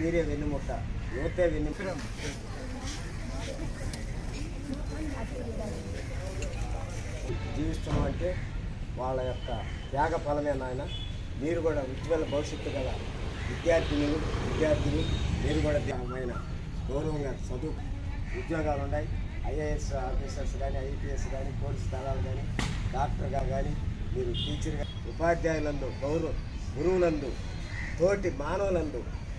ఒకటే విని జీవిస్తున్నాం అంటే వాళ్ళ యొక్క త్యాగ ఫలమే నాయన. మీరు కూడా ఉజ్వల భవిష్యత్తు గల విద్యార్థినులు విద్యార్థులు మీరు కూడా ధ్యానమైన గౌరవంగా చదువు ఉద్యోగాలు ఉన్నాయి. ఐఏఎస్ ఆఫీసర్స్ కానీ ఐపీఎస్ కానీ పోలీస్ స్థలాలు కానీ డాక్టర్గా కానీ మీరు టీచర్గా ఉపాధ్యాయులందు గౌరవ గురువులందు తోటి మానవులందు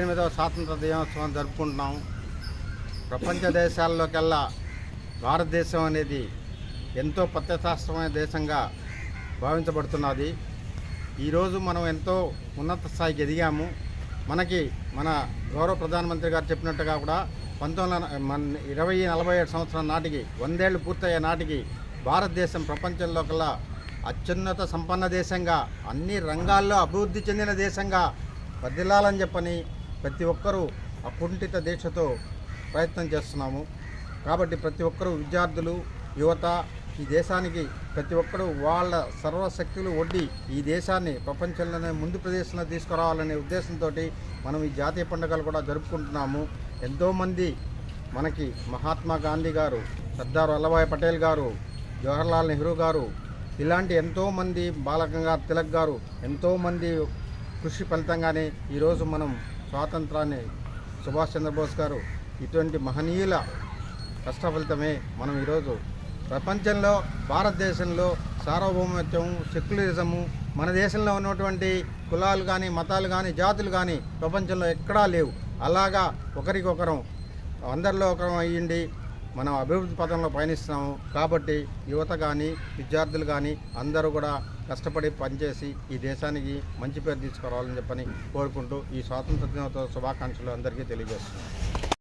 ఎనిమిదవ స్వాతంత్ర దినోత్సవం జరుపుకుంటున్నాం. ప్రపంచ దేశాల్లోకెల్లా భారతదేశం అనేది ఎంతో పత్యశాస్త్రమైన దేశంగా భావించబడుతున్నది. ఈరోజు మనం ఎంతో ఉన్నత స్థాయికి ఎదిగాము. మనకి మన గౌరవ ప్రధానమంత్రి గారు చెప్పినట్టుగా కూడా పంతొమ్మిది వందల మన ఇరవై నలభై ఏడు సంవత్సరం నాటికి వందేళ్ళు పూర్తయ్యే నాటికి భారతదేశం ప్రపంచంలోకల్లా అత్యున్నత సంపన్న దేశంగా అన్ని రంగాల్లో అభివృద్ధి చెందిన దేశంగా వర్ధిల్లాలని చెప్పని ప్రతి ఒక్కరూ అకుంఠిత దీక్షతో ప్రయత్నం చేస్తున్నాము. కాబట్టి ప్రతి ఒక్కరూ విద్యార్థులు యువత ఈ దేశానికి ప్రతి ఒక్కరూ వాళ్ళ సర్వశక్తులు ఒడ్డి ఈ దేశాన్ని ప్రపంచంలోనే ముందు ప్రదేశంలో తీసుకురావాలనే ఉద్దేశంతో మనం ఈ జాతీయ పండుగలు కూడా జరుపుకుంటున్నాము. ఎంతోమంది మనకి మహాత్మా గాంధీ గారు సర్దార్ వల్లభాయ్ పటేల్ గారు జవహర్లాల్ నెహ్రూ గారు ఇలాంటి ఎంతోమంది బాలకంగా తిలక్ గారు ఎంతోమంది కృషి ఫలితంగానే ఈరోజు మనం స్వాతంత్రాన్ని సుభాష్ చంద్రబోస్ గారు ఇటువంటి మహనీయుల కష్ట ఫలితమే మనం ఈరోజు ప్రపంచంలో భారతదేశంలో సార్వభౌమత్వం సెక్యులరిజము మన దేశంలో ఉన్నటువంటి కులాలు కానీ మతాలు కానీ జాతులు కానీ ప్రపంచంలో ఎక్కడా లేవు. అలాగా ఒకరికొకరం అందరిలో ఒకరం అయ్యిండి మనం అభివృద్ధి పథంలో పయనిస్తున్నాము. కాబట్టి యువత కానీ విద్యార్థులు కానీ అందరూ కూడా కష్టపడి పనిచేసి ఈ దేశానికి మంచి పేరు తీసుకురావాలని చెప్పని కోరుకుంటూ ఈ స్వాతంత్ర దినోత్సవ శుభాకాంక్షలు అందరికీ తెలియజేస్తున్నాను.